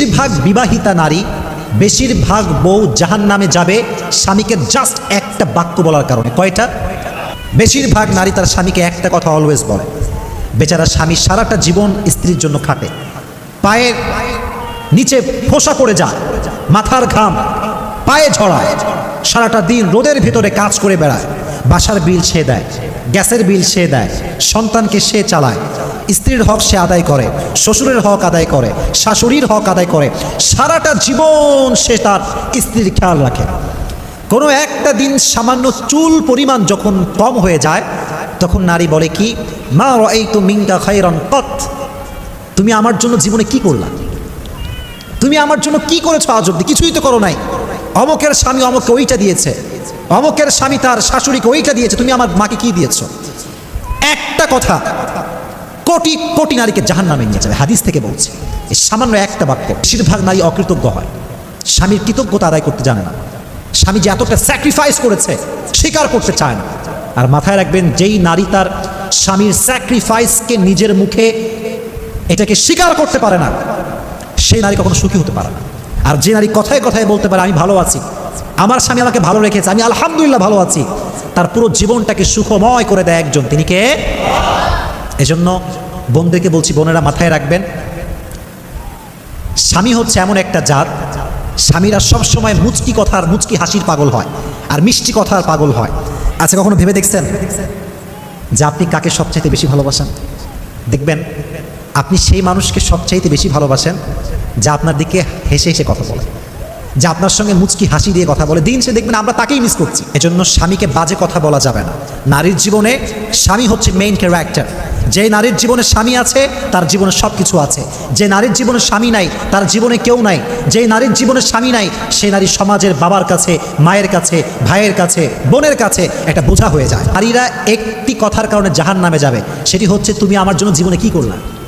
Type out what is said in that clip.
বেশিরভাগ বিবাহিতা নারী, বেশিরভাগ বউ জাহান নামে যাবে স্বামীকে জাস্ট একটা বাক্য বলার কারণে। কয়টা? বেশিরভাগ নারী তার স্বামীকে একটা কথা অলওয়েজ বলে। বেচারা স্বামী সারাটা জীবন স্ত্রীর জন্য খাটে। পায়ের নিচে ফোসা পড়ে যায়, মাথার ঘাম, পায়ে ঝড়ায় সারাটা দিন রোদের ভিতরে কাজ করে বেড়ায়, বাসার বিল সে দেয়, গ্যাসের বিল সে দেয়, সন্তানকে সে চালায় স্ত্রীর হক সে আদায় করে, শ্বশুরের হক আদায় করে, শাশুড়ির হক আদায় করে, সারাটা জীবন সে তার স্ত্রীর খেয়াল রাখে। কোনো একটা দিন সামান্য চুল পরিমাণ যখন কম হয়ে যায়, তখন নারী বলে কি, মা এই তো মিঙ্কা খাইরন কত? তুমি আমার জন্য জীবনে কি করলা? তুমি আমার জন্য কি করেছ আজ অব্দি কিছুই তো করো নাই। অমকের স্বামী অমকে ওইটা দিয়েছে। অমকের স্বামী তার শাশুড়িকে ওইটা দিয়েছে। তুমি আমার মাকে কি দিয়েছ? একটা কথা কোটি কোটি নারীকে জাহান নামে নিয়ে যাবে। হাদিস থেকে বলছে, এই সামান্য একটা বাক্য, বেশিরভাগ নারী অকৃতজ্ঞ হয়। স্বামীর কৃতজ্ঞতা আদায় করতে জানে না। স্বামী যে এতটা স্যাক্রিফাইস করেছে, স্বীকার করতে চায় না। আর মাথায় রাখবেন, যেই নারী তার স্বামীর স্যাক্রিফাইসকে নিজের মুখে এটাকে স্বীকার করতে পারে না, সেই নারী কখনো সুখী হতে পারে না। আর যে নারী কথায় কথায় বলতে পারে, আমি ভালো আছি। আমার স্বামী আমাকে ভালো রেখেছে, আমি আলহামদুলিল্লাহ ভালো আছি। তার পুরো জীবনটাকে সুখময় করে দেয় একজন, তিনি কে? এজন্য বোনদেরকে বলছি, বোনেরা মাথায় রাখবেন, স্বামী হচ্ছে এমন একটা জাত, স্বামীরা সবসময় মুচকি কথার মুচকি হাসির পাগল হয় আর মিষ্টি কথার পাগল হয়। আচ্ছা কখনো ভেবে দেখছেন যে আপনি কাকে সবচাইতে বেশি ভালোবাসেন? দেখবেন, আপনি সেই মানুষকে সবচাইতে বেশি ভালোবাসেন যা আপনার দিকে হেসে হেসে কথা বলে। যা আপনার সঙ্গে মুচকি হাসি দিয়ে কথা বলে। দিন সে দেখবেন আমরা তাকেই মিস করছি। এজন্য স্বামীকে বাজে কথা বলা যাবে না। নারীর জীবনে স্বামী হচ্ছে মেইন ক্যারেক্টার যে নারীর জীবনে স্বামী আছে, তার জীবনে সব কিছু আছে। যে নারীর জীবনে স্বামী নাই, তার জীবনে কেউ নাই। যে নারীর জীবনে স্বামী নাই, সে নারী সমাজের বাবার কাছে, মায়ের কাছে, ভাইয়ের কাছে, বোনের কাছে একটা বোঝা হয়ে যায়। নারীরা একটি কথার কারণে জাহান নামে যাবে। সেটি হচ্ছে, তুমি আমার জন্য জীবনে কি করলা?